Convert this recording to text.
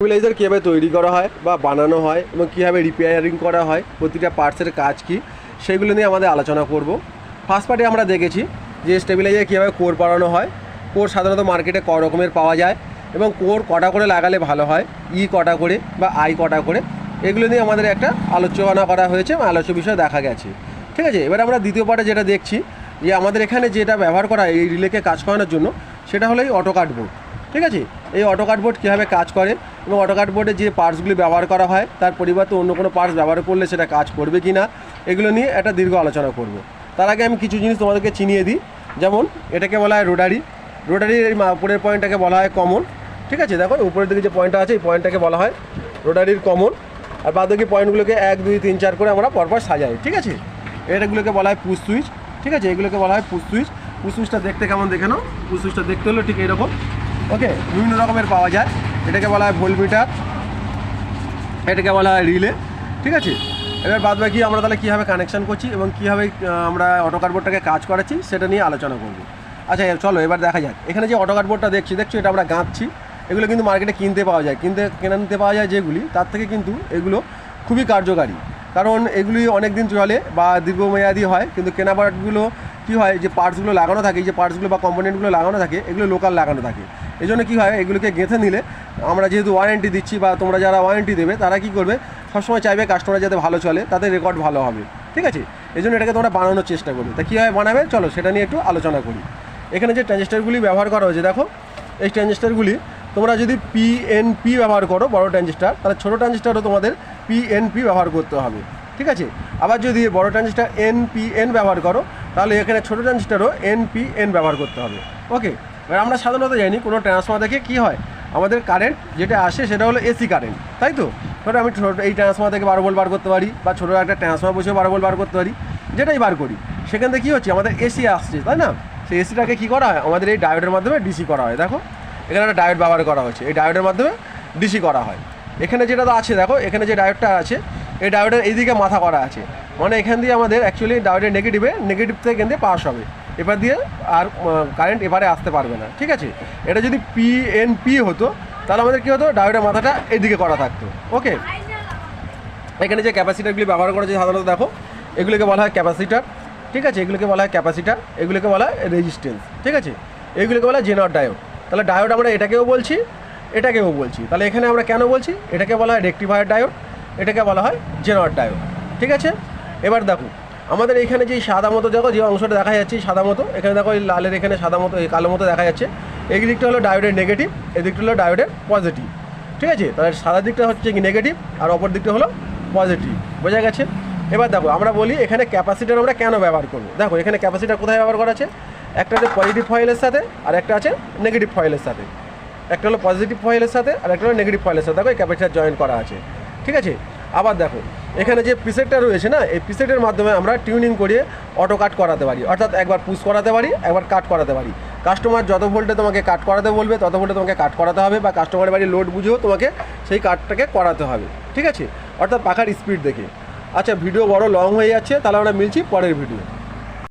Stabiliser কীভাবে তৈরি করা হয় বা বানানো হয় এবং কীভাবে রিপেয়ারিং করা হয়, প্রতিটা পার্টসের কাজ কী, সেগুলো নিয়ে আমাদের আলোচনা করব। ফার্স্ট পার্টে আমরা দেখেছি যে স্টেবিলাইজার কীভাবে কোর বানানো হয়। কোর সাধারণত মার্কেটে ক রকমের পাওয়া যায় এবং কোর কটা করে লাগালে ভালো হয় ই কটা করে বা আই কটা করে, এগুলো নিয়ে আমাদের একটা আলোচনা করা হয়েছে এবং আলোচ্য বিষয় দেখা গেছে। ঠিক আছে? এবার আমরা দ্বিতীয় পার্টে যেটা দেখছি যে আমাদের এখানে যেটা ব্যবহার করা এই রিলেকে কাজ করানোর জন্য, সেটা হলো এই অটো কার্ডবোর্ড ঠিক আছে? এই অটো কার্ডবোর্ড কীভাবে কাজ করে? এবং অটো কার্ডবোর্ডে যে পার্টসগুলি ব্যবহার করা হয়, তার পরিবর্তে অন্য কোনো পার্টস ব্যবহার করলে সেটা কাজ করবে কি না এগুলো নিয়ে একটা দীর্ঘ আলোচনা করব। তার আগে আমি কিছু জিনিস তোমাদেরকে চিনিয়ে দিই। যেমন, এটাকে বলা হয় রোডারি রোডারির এই উপরের পয়েন্টটাকে বলা হয় কমন ঠিক আছে? দেখো উপরের দিকে যে পয়েন্টটা আছে, এই পয়েন্টটাকে বলা হয় রোডারির কমন আর বাদ বাকি পয়েন্টগুলোকে এক, দুই, তিন, চার করে আমরা পরপর সাজাই। ঠিক আছে? এটাগুলোকে বলা হয় পুশ সুইচ ঠিক আছে? এগুলোকে বলা হয় পুশ সুইচ পুশ সুইচটা দেখতে কেমন? দেখে নাও। পুশ সুইচটা দেখতে হলো ঠিক এরকম ওকে বিভিন্ন রকমের পাওয়া যায়। এটাকে বলা হয় ভোল্টমিটার এটাকে বলা হয় রিলে, ঠিক আছে? এবার বাদ বাকি আমরা তাহলে কীভাবে কানেকশান করছি এবং কীভাবে আমরা অটো কার্ডবোর্ডটাকে কাজ করাচ্ছি, সেটা নিয়ে আলোচনা করব। আচ্ছা চলো, এবার দেখা যাক। এখানে যে অটো কার্ডবোর্ডটা দেখছি, দেখছ, এটা আমরা গাঁথছি। এগুলো কিন্তু মার্কেটে কিনতে পাওয়া যায়। কিনতে, কেনা নিতে পাওয়া যায় যেগুলি, তার থেকে কিন্তু এগুলো খুবই কার্যকারী। কারণ এগুলি অনেক দিন চলে বা দীর্ঘমেয়াদী হয়, কিন্তু কেনাবাটগুলো কী হয়, যে পার্টসগুলো লাগানো থাকে যে পার্টসগুলো বা কম্পোনেন্টগুলো লাগানো থাকে, এগুলো লোকাল লাগানো থাকে। এই জন্য কী হয়, এগুলোকে গেঁথে নিলে আমরা যেহেতু ওয়ারেন্টি দিচ্ছি বা তোমরা যারা ওয়ারেন্টি দেবে, তারা কী করবে, সবসময় চাইবে কাস্টমার যাতে ভালো চলে, তাদের রেকর্ড ভালো হবে, ঠিক আছে? এই জন্য এটাকে তোমরা বানানোর চেষ্টা করবে। তা কীভাবে বানাবে? চলো সেটা নিয়ে একটু আলোচনা করি। এখানে যে ট্রানজিস্টারগুলি ব্যবহার করা হয়েছে, দেখো, এই ট্রানজিস্টারগুলি তোমরা যদি পিএনপি ব্যবহার করো, বড় ট্রানজিস্টার তাহলে ছোটো ট্রানজিস্টারও তোমাদের পিএনপি ব্যবহার করতে হবে, ঠিক আছে? আবার যদি বড় ট্রানজিস্টার এনপিএন ব্যবহার করো, তাহলে এখানে ছোটো ট্রানজিস্টারও এনপিএন ব্যবহার করতে হবে ওকে এবার আমরা সাধারণত জানি কোনো ট্রান্সফার দেখে কী হয়? আমাদের কারেন্ট যেটা আসে সেটা হলো এসি কারেন্ট তাই তো? ধরো আমি ছোটো এই ট্রান্সফার থেকে বারো ভোল্ট বার করতে পারি বা ছোটো একটা ট্রান্সফার বসে বারো ভোল্ট বার করতে পারি, যেটাই বার করি, সেখান থেকে কী হচ্ছে? আমাদের এসি আসছে, তাই না? সেই এসিটাকে কী করা হয়? আমাদের এই ডায়োডের মাধ্যমে ডিসি করা হয়, দেখো। এখানে একটা ডায়োড ব্যবহার করা হয়েছে, এই ডায়োডের মাধ্যমে ডিসি করা হয়। এখানে যেটা তো আছে, দেখো, এখানে যে ডায়োডটা আছে, এই ডায়োডের এইদিকে মাথা করা আছে। মানে এখান দিয়ে আমাদের অ্যাকচুয়ালি ডায়োডের নেগেটিভে নেগেটিভ থেকে দিয়ে পাস হবে। এবার দিয়ে আর কারেন্ট এবারে আসতে পারবে না, ঠিক আছে? এটা যদি পি এন পি হতো, তাহলে আমাদের কী হতো? ডায়োডের মাথাটা এদিকে করা থাকতো ওকে এখানে যে ক্যাপাসিটারগুলি ব্যবহার করা যায় সাধারণত দেখো, এগুলোকে বলা হয় ক্যাপাসিটার, ঠিক আছে? এগুলোকে বলা হয় ক্যাপাসিটার, এগুলোকে বলা হয় রেজিস্ট্যান্স ঠিক আছে? এগুলোকে বলা হয় জেনার ডায়োড। তাহলে ডায়োড আমরা এটাকেও বলছি এটাকেও বলছি। তাহলে এখানে আমরা কেন বলছি? এটাকে বলা হয় রেক্টিফায়ার ডায়োড, এটাকে বলা হয় জেনার ডায়োড, ঠিক আছে? এবার দেখো আমাদের এখানে যে সাদা মতো দেখো যে অংশটা দেখা যাচ্ছে সাদা মতো এখানে দেখো এই লালের এখানে সাদা মতো এই কালো মতো দেখা যাচ্ছে। এই দিকটা হলো ডায়োডের নেগেটিভ এই দিকটা হলো ডায়োডের পজিটিভ ঠিক আছে? তাহলে সাদা দিকটা হচ্ছে কি নেগেটিভ আর অপর দিকটা হলো পজিটিভ বোঝা গেছে? এবার দেখো, আমরা বলি এখানে ক্যাপাসিটার আমরা কেন ব্যবহার করব? দেখো, এখানে ক্যাপাসিটার কোথায় ব্যবহার করা আছে? একটা আছে পজিটিভ ফয়েলের সাথে, আর একটা আছে নেগেটিভ ফয়েলের সাথে। একটা হলো পজিটিভ ফয়েলের সাথে, আর একটা হলো নেগেটিভ ফয়েলের সাথে। দেখো, এই ক্যাপাসিটার জয়েন করা আছে, ঠিক আছে? আবার দেখো, এখানে যে পিসেটটা রয়েছে না, এই পিসেটের মাধ্যমে আমরা টিউনিং করিয়ে অটো কাট করাতে পারি। অর্থাৎ একবার পুশ করাতে পারি, একবার কাট করাতে পারি। কাস্টমার যত ভোল্টে তোমাকে কাট করাতে বলবে, তত ভোল্টে তোমাকে কাট করাতে হবে বা কাস্টমারের বাড়ি লোড বুঝেও তোমাকে সেই কাটটাকে করাতে হবে। ঠিক আছে? অর্থাৎ পাখার স্পিড দেখে। আচ্ছা ভিডিও বড় লং হয়ে যাচ্ছে, তাহলে আমরা মিলছি পরের ভিডিও